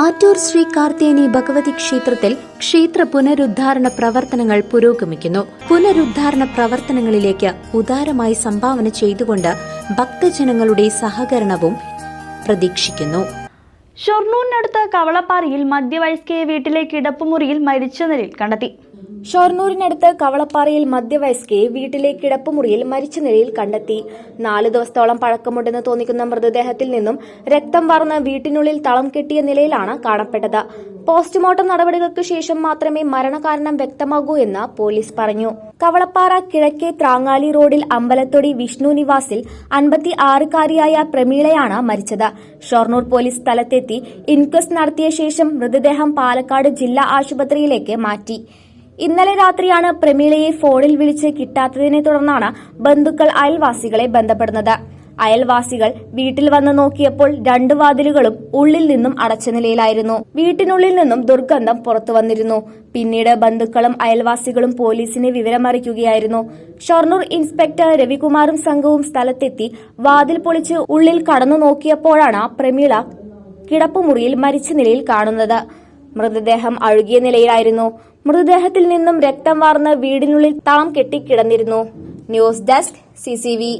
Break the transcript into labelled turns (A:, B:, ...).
A: ആറ്റൂർ ശ്രീ കാർത്തേനി ഭഗവതി ക്ഷേത്രത്തിൽ ക്ഷേത്ര പുനരുദ്ധാരണ പ്രവർത്തനങ്ങൾ പുരോഗമിക്കുന്നു. പുനരുദ്ധാരണ പ്രവർത്തനങ്ങളിലേക്ക് ഉദാരമായി സംഭാവന ചെയ്തുകൊണ്ട് ഭക്തജനങ്ങളുടെ സഹകരണവും പ്രതീക്ഷിക്കുന്നു.
B: ഷൊർണൂരിനടുത്ത് കവളപ്പാറയിൽ മധ്യവയസ്കയെ വീട്ടിലെ കിടപ്പുമുറിയിൽ മരിച്ച നിലയിൽ കണ്ടെത്തി.
C: ഷൊർണൂരിനടുത്ത് കവളപ്പാറയിൽ മധ്യവയസ്കയെ വീട്ടിലെ കിടപ്പുമുറിയിൽ മരിച്ച നിലയിൽ കണ്ടെത്തി. നാല് ദിവസത്തോളം പഴക്കമുണ്ടെന്ന് തോന്നിക്കുന്ന മൃതദേഹത്തിൽ നിന്നും രക്തം വാർന്ന് വീട്ടിനുള്ളിൽ തളം കെട്ടിയ നിലയിലാണ് കാണപ്പെട്ടത്. പോസ്റ്റ്മോർട്ടം നടപടികൾക്ക് ശേഷം മാത്രമേ മരണകാരണം വ്യക്തമാകൂ എന്ന് പോലീസ് പറഞ്ഞു. കവളപ്പാറ കിഴക്കേ ത്രാങ്ങാലി റോഡിൽ അമ്പലത്തൊടി വിഷ്ണു നിവാസിൽ അൻപത്തി ആറുകാരിയായ പ്രമീളയാണ് മരിച്ചത്. ഷൊർണൂർ പോലീസ് സ്ഥലത്തെത്തി ഇൻക്വസ്റ്റ് നടത്തിയ ശേഷം മൃതദേഹം പാലക്കാട് ജില്ലാ ആശുപത്രിയിലേക്ക് മാറ്റി. ഇന്നലെ രാത്രിയാണ് പ്രമീളയെ ഫോണിൽ വിളിച്ച് കിട്ടാത്തതിനെ തുടർന്നാണ് ബന്ധുക്കൾ അയൽവാസികളെ ബന്ധപ്പെടുന്നത്. അയൽവാസികൾ വീട്ടിൽ വന്ന് നോക്കിയപ്പോൾ രണ്ട് വാതിലുകളും ഉള്ളിൽ നിന്നും അടച്ച നിലയിലായിരുന്നു. വീട്ടിനുള്ളിൽ നിന്നും ദുർഗന്ധം പുറത്തു വന്നിരുന്നു. പിന്നീട് ബന്ധുക്കളും അയൽവാസികളും പോലീസിനെ വിവരമറിയിക്കുകയായിരുന്നു. ഷൊർണൂർ ഇൻസ്പെക്ടർ രവികുമാറും സംഘവും സ്ഥലത്തെത്തി വാതിൽ പൊളിച്ച് ഉള്ളിൽ കടന്നു നോക്കിയപ്പോഴാണ് പ്രമീള കിടപ്പുമുറിയിൽ മരിച്ച നിലയിൽ കാണുന്നത്. മൃതദേഹം അഴുകിയ നിലയിലായിരുന്നു. മൃതദേഹത്തിൽ നിന്നും രക്തം വാർന്ന് വീടിനുള്ളിൽ താം കെട്ടിക്കിടന്നിരുന്നു. News desk C